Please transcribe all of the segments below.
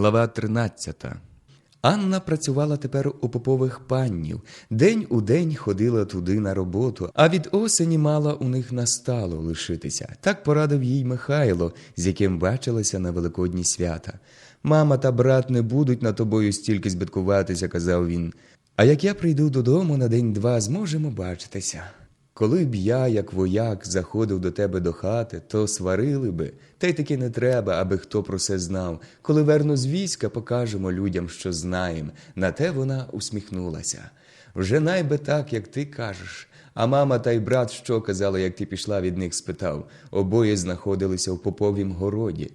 Глава 13 Анна працювала тепер у попових паннів. День у день ходила туди на роботу, а від осені мала у них настало лишитися. Так порадив їй Михайло, з яким бачилася на великодні свята. Мама та брат не будуть на тобою стільки збиткуватися, казав він. А як я прийду додому на день-два, зможемо бачитися. Коли б я, як вояк, заходив до тебе до хати, то сварили би, та й таки не треба, аби хто про це знав. Коли верну з війська, покажемо людям, що знаєм. На те вона усміхнулася. Вже найби так, як ти кажеш. А мама та й брат що казали, як ти пішла від них, спитав. Обоє знаходилися в поповім городі.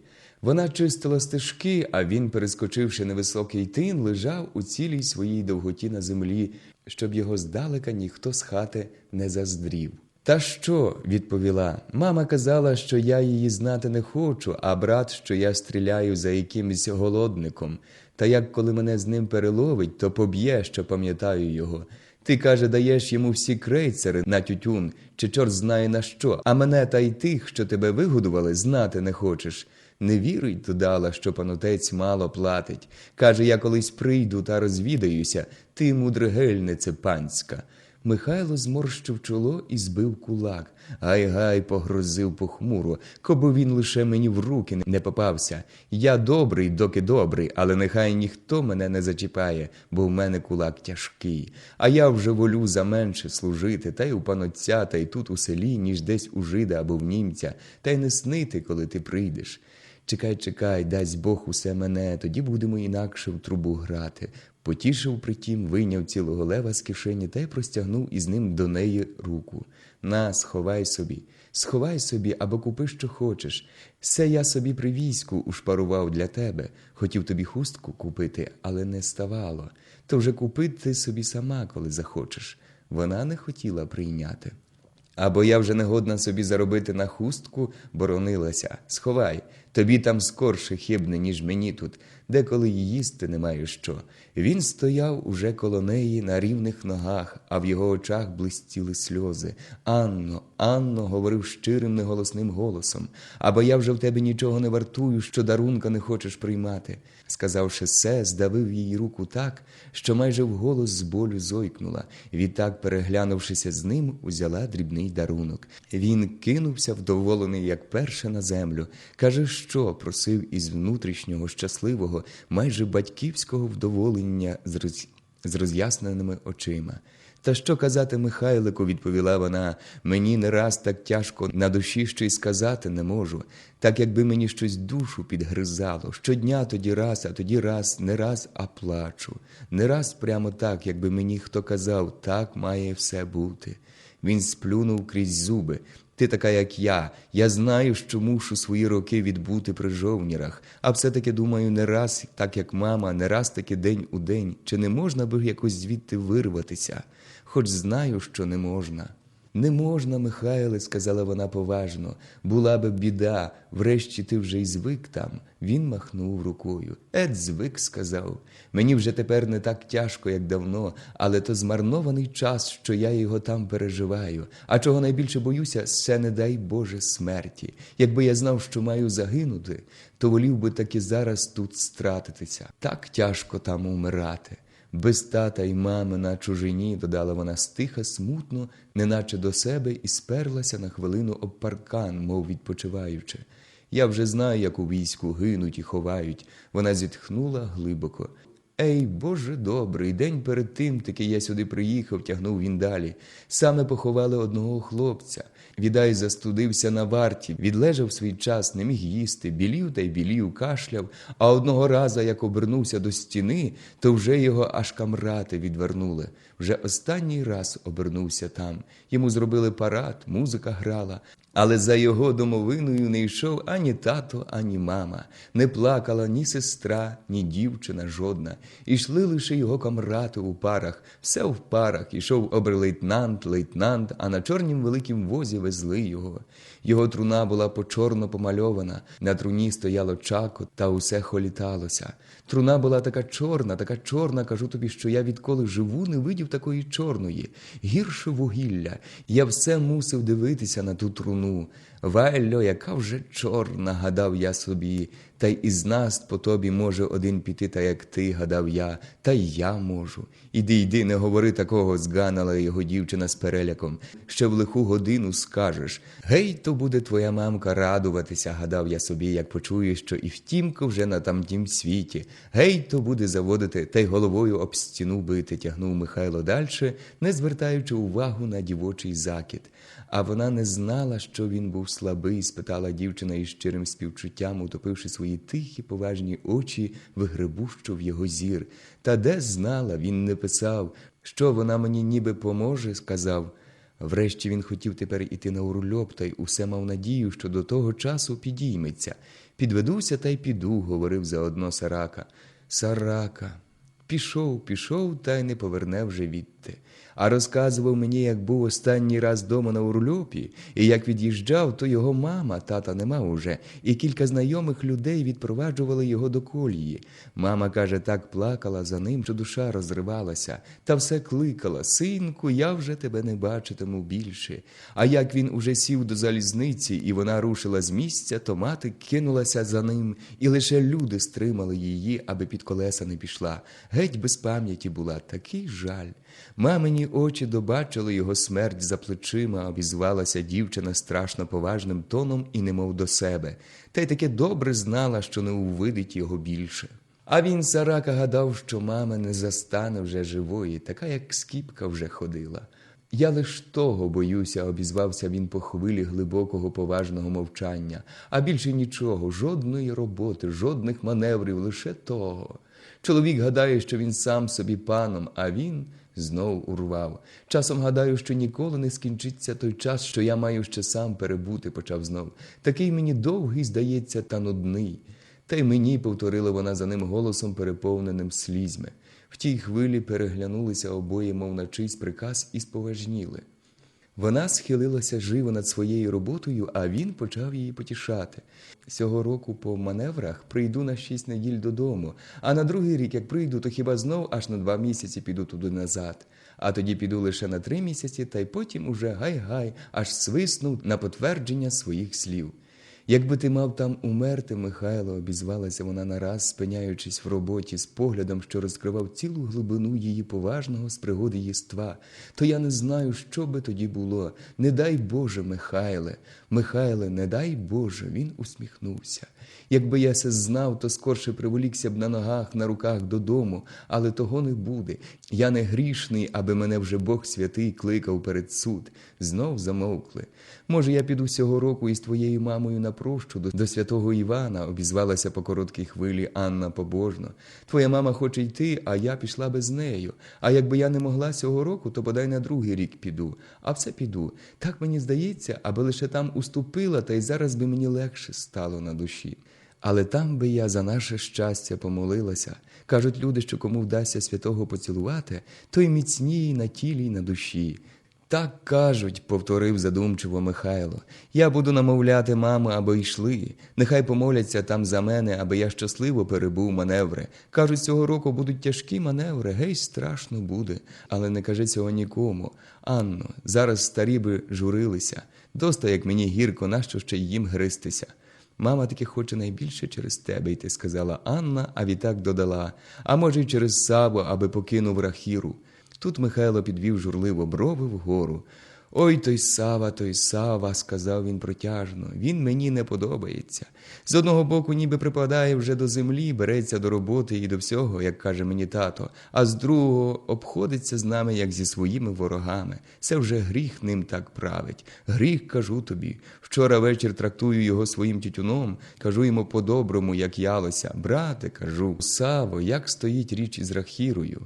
Вона чистила стежки, а він, перескочивши невисокий тин, лежав у цілій своїй довготі на землі, щоб його здалека ніхто з хати не заздрів. Та що? відповіла. Мама казала, що я її знати не хочу, а брат, що я стріляю за якимось голодником. Та як коли мене з ним переловить, то поб'є, що пам'ятаю його. Ти, каже, даєш йому всі крейцери на тютюн, чи чорт знає на що, а мене та й тих, що тебе вигодували, знати не хочеш. Не віруй додала, що панотець мало платить. Каже, я колись прийду та розвідаюся, ти мудригельнице панська. Михайло зморщив чоло і збив кулак. Гай-гай погрозив похмуро, коби він лише мені в руки не попався. Я добрий, доки добрий, але нехай ніхто мене не зачіпає, бо в мене кулак тяжкий. А я вже волю за менше служити, та й у панотця, та й тут у селі, ніж десь у жида або в німця, та й не снити, коли ти прийдеш. Чекай, чекай, дасть Бог усе мене, тоді будемо інакше в трубу грати. Потішив притім, вийняв цілого лева з кишені та й простягнув із ним до неї руку. На, сховай собі, сховай собі або купи, що хочеш. Все я собі при війську ушпарував для тебе. Хотів тобі хустку купити, але не ставало. То вже купи ти собі сама, коли захочеш. Вона не хотіла прийняти. Або я вже не годна собі заробити на хустку, боронилася. Сховай, тобі там скорше хибне, ніж мені тут, деколи й їсти немає що. Він стояв уже коло неї на рівних ногах, а в його очах блистіли сльози. Анно, Анно, говорив щирим, неголосним голосом, або я вже в тебе нічого не вартую, що дарунка не хочеш приймати. Сказавши це, здавив її руку так, що майже вголос з болю зойкнула. Відтак, переглянувшися з ним, узяла дрібний дарунок. Він кинувся вдоволений, як перше на землю. Каже, що просив із внутрішнього щасливого, майже батьківського вдоволення з, роз... з роз'ясненими очима. Та що казати Михайлику, відповіла вона, мені не раз так тяжко на душі що й сказати не можу, так якби мені щось душу підгризало. Щодня тоді раз, а тоді раз, не раз, а плачу. Не раз прямо так, якби мені хто казав, так має все бути. Він сплюнув крізь зуби. Ти така, як я. Я знаю, що мушу свої роки відбути при жовнірах, а все-таки думаю, не раз, так як мама, не раз таки день у день, чи не можна би якось звідти вирватися, хоч знаю, що не можна. Не можна, Михайле, сказала вона поважно, була би біда, врешті ти вже й звик там. Він махнув рукою. Ед звик, сказав. Мені вже тепер не так тяжко, як давно, але то змарнований час, що я його там переживаю. А чого найбільше боюся, це не дай Боже смерті. Якби я знав, що маю загинути, то волів би таки зараз тут стратитися. Так тяжко там умирати. Без тата й мами на чужині, додала вона стиха, смутно, неначе до себе, і сперлася на хвилину об паркан, мов відпочиваючи. Я вже знаю, як у війську гинуть і ховають. Вона зітхнула глибоко. Ей, Боже добрий, день перед тим, таки я сюди приїхав, тягнув він далі. Саме поховали одного хлопця. Відай застудився на варті, відлежав свій час, не міг їсти, білів та й білів, кашляв, а одного раза, як обернувся до стіни, то вже його аж камрати відвернули. Вже останній раз обернувся там. Йому зробили парад, музика грала, але за його домовиною не йшов ані тато, ані мама, не плакала ні сестра, ні дівчина жодна. Ішли лише його камрати у парах, все в парах. Ішов оберлейтнант, лейтнант, а на чорнім великім возі везли його. Його труна була почорно помальована, на труні стояло чако, та усе холіталося. Труна була така чорна, така чорна, кажу тобі, що я відколи живу, не видів такої чорної, гірше вугілля. Я все мусив дивитися на ту труну. no Вайльо, яка вже чорна, гадав я собі, Та й із нас по тобі може один піти, та як ти, гадав я, та й я можу. Іди, йди, не говори такого, зганала його дівчина з переляком. Ще в лиху годину скажеш. Гей, то буде твоя мамка радуватися, гадав я собі, як почує, що і втімко вже на тамтім світі. Гей, то буде заводити, та й головою об стіну бити, тягнув Михайло дальше, не звертаючи увагу на дівочий закид. А вона не знала, що він був слабий, спитала дівчина із щирим співчуттям, утопивши свої тихі, поважні очі в грибущу в його зір. Та де знала, він не писав, що вона мені ніби поможе, сказав. Врешті він хотів тепер іти на урульоп, та й усе мав надію, що до того часу підійметься. Підведуся та й піду, говорив заодно Сарака. Сарака. Пішов, пішов, та й не поверне вже відти. А розказував мені, як був останній раз дома на Урльопі, і як від'їжджав, то його мама, тата нема уже, і кілька знайомих людей відпроваджували його до колії. Мама каже, так плакала за ним, що душа розривалася, та все кликала Синку, я вже тебе не бачитиму більше. А як він уже сів до залізниці, і вона рушила з місця, то мати кинулася за ним, і лише люди стримали її, аби під колеса не пішла. Геть без пам'яті була, такий жаль. Мамині очі добачили його смерть за плечима, обізвалася дівчина страшно поважним тоном і немов до себе, та й таке добре знала, що не увидить його більше. А він Сарака гадав, що мама не застане вже живої, така як скіпка вже ходила. Я лиш того боюся, обізвався він по хвилі глибокого поважного мовчання, а більше нічого, жодної роботи, жодних маневрів, лише того. Чоловік гадає, що він сам собі паном, а він знов урвав. Часом гадаю, що ніколи не скінчиться той час, що я маю ще сам перебути, почав знов. Такий мені довгий, здається, та нудний. Та й мені, повторила вона за ним голосом, переповненим слізьми. В тій хвилі переглянулися обоє, мов на чийсь приказ, і споважніли. Вона схилилася живо над своєю роботою, а він почав її потішати. Цього року по маневрах прийду на шість неділь додому, а на другий рік, як прийду, то хіба знов аж на два місяці піду туди назад. А тоді піду лише на три місяці, та й потім уже гай-гай, аж свиснув на потвердження своїх слів. Якби ти мав там умерти, Михайло, обізвалася вона нараз, спиняючись в роботі з поглядом, що розкривав цілу глибину її поважного з пригоди єства, то я не знаю, що би тоді було. Не дай Боже, Михайле, Михайле, не дай Боже, він усміхнувся. Якби я се знав, то скорше приволікся б на ногах, на руках додому, але того не буде. Я не грішний, аби мене вже Бог святий кликав перед суд. Знов замовкли. Може, я піду цього року із твоєю мамою на прощу до, до святого Івана, обізвалася по короткій хвилі Анна побожно. Твоя мама хоче йти, а я пішла без нею. А якби я не могла цього року, то бодай на другий рік піду. А все піду. Так мені здається, аби лише там уступила, та й зараз би мені легше стало на душі. Але там би я за наше щастя помолилася. Кажуть люди, що кому вдасться святого поцілувати, той міцній на тілі й на душі. Так кажуть, повторив задумчиво Михайло. Я буду намовляти маму, аби йшли. Нехай помоляться там за мене, аби я щасливо перебув маневри. Кажуть, цього року будуть тяжкі маневри, гей, страшно буде. Але не кажи цього нікому. Анно, зараз старі би журилися. Доста, як мені гірко, нащо ще їм гристися. Мама таки хоче найбільше через тебе йти, сказала Анна, а відтак додала, а може, й через Саву, аби покинув рахіру. Тут Михайло підвів журливо брови вгору. Ой той Сава, той Сава, сказав він протяжно, він мені не подобається. З одного боку, ніби припадає вже до землі, береться до роботи і до всього, як каже мені тато, а з другого обходиться з нами, як зі своїми ворогами. Це вже гріх ним так править. Гріх, кажу тобі. Вчора вечір трактую його своїм тютюном, кажу йому по-доброму, як ялося. Брате, кажу, Саво, як стоїть річ із Рахірою.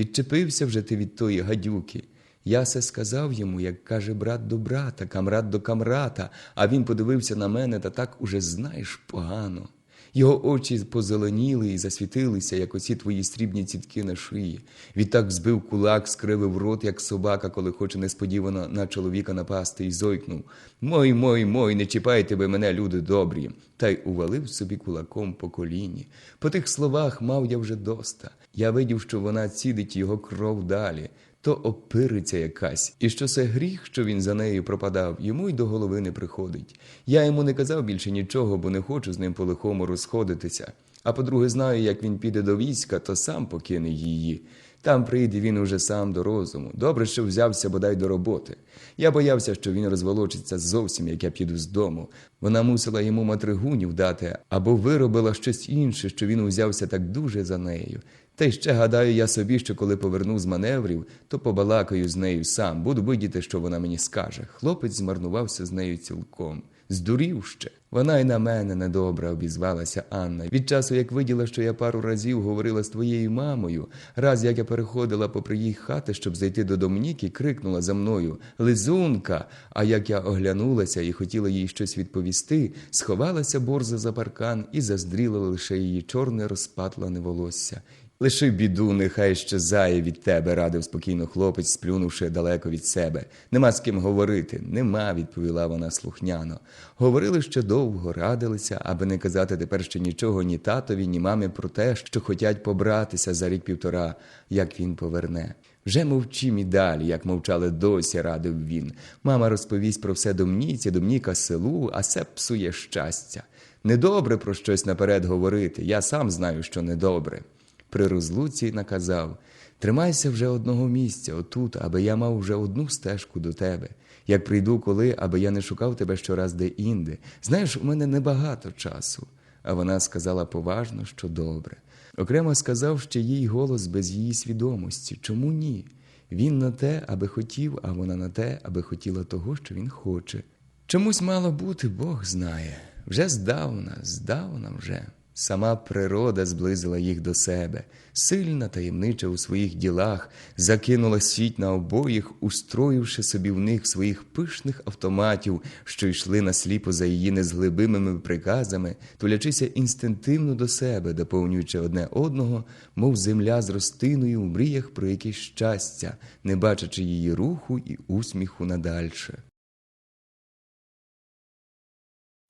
Відчепився вже ти від тої гадюки. Я се сказав йому, як каже брат до брата, камрад до камрата, а він подивився на мене та так уже знаєш погано. Його очі позеленіли і засвітилися, як оці твої срібні цітки на шиї. Відтак збив кулак, скривив рот, як собака, коли хоче несподівано на чоловіка напасти, і зойкнув Мой, мой, мой, не чіпайте ви мене, люди добрі. Та й увалив собі кулаком по коліні. По тих словах мав я вже доста. Я видів, що вона цідить його кров далі. то опириця якась, і що це гріх, що він за нею пропадав, йому й до голови не приходить. Я йому не казав більше нічого, бо не хочу з ним по лихому розходитися. А по-друге, знаю, як він піде до війська, то сам покине її. Там прийде він уже сам до розуму. Добре, що взявся бодай до роботи. Я боявся, що він розволочиться зовсім, як я піду з дому. Вона мусила йому матригунів дати або виробила щось інше, що він узявся так дуже за нею. Та й ще гадаю я собі, що коли поверну з маневрів, то побалакаю з нею сам, буду видіти, що вона мені скаже. Хлопець змарнувався з нею цілком. Здурів ще. Вона й на мене недобре обізвалася Анна. Від часу, як виділа, що я пару разів говорила з твоєю мамою, раз як я переходила попри їх хати, щоб зайти до Домніки, крикнула за мною Лизунка. А як я оглянулася і хотіла їй щось відповісти, сховалася борза за паркан і заздріла лише її чорне розпатлане волосся. Лиши біду, нехай щезає від тебе, радив спокійно хлопець, сплюнувши далеко від себе. Нема з ким говорити. Нема, відповіла вона слухняно. Говорили ще довго, радилися, аби не казати тепер ще нічого ні татові, ні мамі про те, що хотять побратися за рік півтора, як він поверне. Вже мовчим і далі, як мовчали досі, радив він. Мама розповість про все домніці, домніка селу, а се псує щастя. Недобре про щось наперед говорити. Я сам знаю, що недобре при розлуці наказав Тримайся вже одного місця, отут, аби я мав вже одну стежку до тебе. Як прийду коли, аби я не шукав тебе щораз де інде. Знаєш, у мене небагато часу. А вона сказала поважно, що добре. Окремо сказав ще їй голос без її свідомості. Чому ні? Він на те, аби хотів, а вона на те, аби хотіла того, що він хоче. Чомусь мало бути, Бог знає. Вже здавна, здавна вже. Сама природа зблизила їх до себе, сильна таємнича у своїх ділах, закинула сіть на обоїх, устроївши собі в них своїх пишних автоматів, що йшли насліпо за її незглибимими приказами, тулячися інстинктивно до себе, доповнюючи одне одного, мов земля з ростиною у мріях про якесь щастя, не бачачи її руху і усміху надальше.